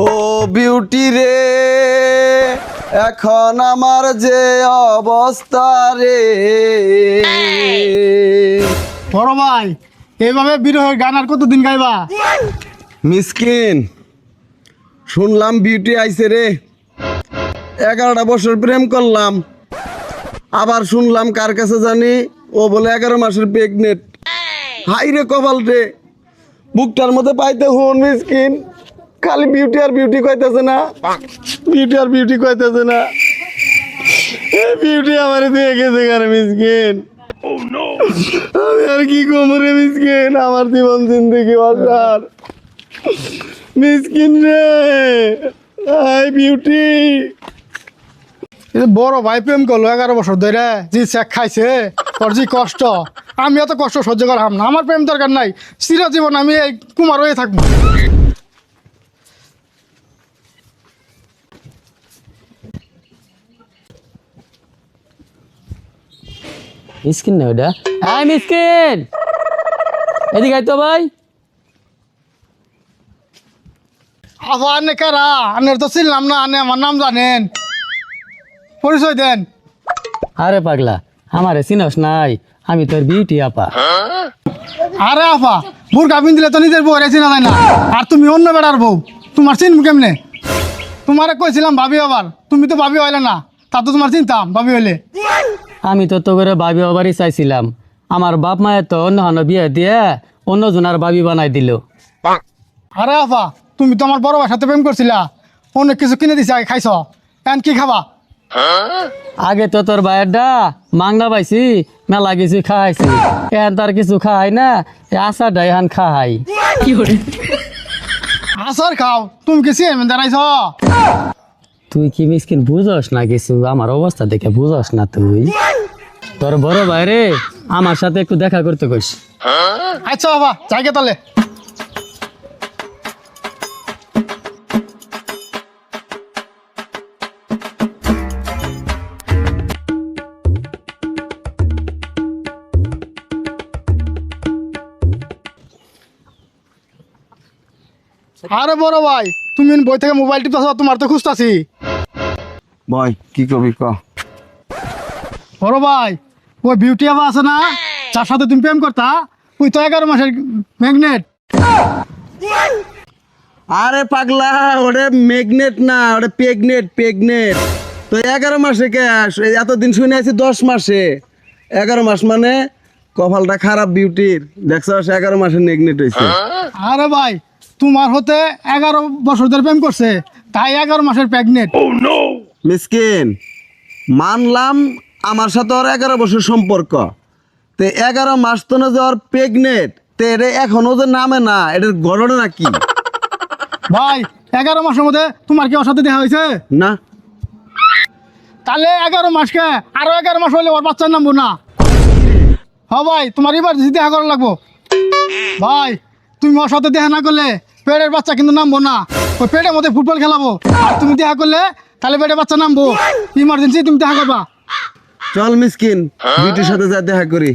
ও beauty রে এখন আমার যে অবস্থা রে। বড় ভাই এইভাবে বিরহের গান আর কতদিন গাইবা? মিসকিন শুনলাম বিউটি আইছে রে। এগারোটা বছর প্রেম করলাম আবার শুনলাম কার কাছে জানি ও বলে এগারো মাসের প্রেগনেন্ট হাই রে কপাল রে বুকটার মধ্যে পাইতে হন মিসকিন। খালি বিউটি আর বিউটি কইতেছে না। বিউটি আর বিউটি কইতেছে না। এই বিউটি আমার দিয়ে গেছে কারে মিসকিন? আমি আর কি কমো রে মিসকিন? আমার জীবন জিন্দগি অসার। মিসকিন রে আই বিউটি বড় ভাই প্রেম করল এগারো বছর ধরে, জি চেক খাইছে, ওর যে কষ্ট। আমি এত কষ্ট সহ্য করলাম না। আমার প্রেম দরকার নাই। চির জীবন আমি এই কুমার হয়ে থাকব। মিসকিন না ওটা? হ্যাঁ মিসকিন! এদিকে তো ভাই। আফা আনে কারা? আনের তো চিনলাম না আনে আমার নাম জানেন। পরিচয় দেন। আরে পাগলা আমারে চিনস নাই। আমি তোর বিউটি আপা। আরে আফা বুরকা দিলে তো নিজের বউ চিনা যায় না। আর তুমি অন্য বেড়ার বউ তোমার চিনব কেমনে? তোমারে কইছিলাম ভাবি আবার তুমি তো ভাবি হইলে না তা তো তোমার চিনতাম ভাবি হইলে। আমি তো তো করে বাবি হবারই চাইছিলাম। আমার বাপ মায়ের তো অন্য হানো বিয়ে দিয়ে অন্য জনার বাবি বানাই দিল। আরে আফা তুমি তো আমার বড় ভাইয়ের সাথে প্রেম করছিলা। অনেক কিছু কিনে দিছে আগে খাইছ। এখন কি খাবা? আগে তো তোর বাইরটা মাংনা পাইছি মেলা কিছু খাইছি। এখন তার কিছু খাই না এই আচারটা এখন খাই। আসার খাও তুমি কি চেয়ারম্যান দাঁড়াইছ? তুই কি মিসকিন বুঝস না কিছু? আমার অবস্থা দেখে বুঝস না তুই। তোর বড় ভাইরে আমার সাথে একটু দেখা করতে কইস। আচ্ছা বাবা জায়গা তাহলে। আরে বড় ভাই তুমি বই থেকে মোবাইল টিপতেছ তোমার তো খুঁজতাছি। ভাই কি কবি ক? বড় ভাই ওই বিউটি আবার আছে না? যার সাথে তুমি প্রেম করতা ওই তো এগারো মাসের ম্যাগনেট আরে পাগলা ওরে ম্যাগনেট না ওরে পেগনেট পেগনেট তো এগারো মাসে কে এতদিন শুনে আছি দশ মাসে। এগারো মাস মানে কপালটা খারাপ বিউটির দেখছ এগারো মাসে নেগনেট হয়েছে। আরে ভাই তোমার হতে এগারো বছর ধরে প্রেম করছে তাই এগারো মাসের প্রেগনেন্ট মিসকিন মানলাম আমার সাথে ওর এগারো বছর সম্পর্ক। তে এগারো মাস তো না যে ওর প্রেগনেট তে এটা এখনও যে নামে না এটার ঘটনা কি? ভাই এগারো মাসের মধ্যে তোমার কি ওর সাথে দেখা হয়েছে? না। তাহলে এগারো মাসকে আরও এগারো মাস হলে ওর বাচ্চার নামবো না হ ভাই তোমার এবার দেখা করা লাগবো। ভাই তুমি ওর সাথে দেখা না করলে পেটের বাচ্চা কিন্তু নামবো না ওই পেটের মধ্যে ফুটবল খেলাবো। আর তুমি দেখা করলে তাহলে পেটের বাচ্চা নামবো ইমার্জেন্সি তুমি দেখা করবা। চল মিসকিন বিউটির সাথে যা দেখা করি।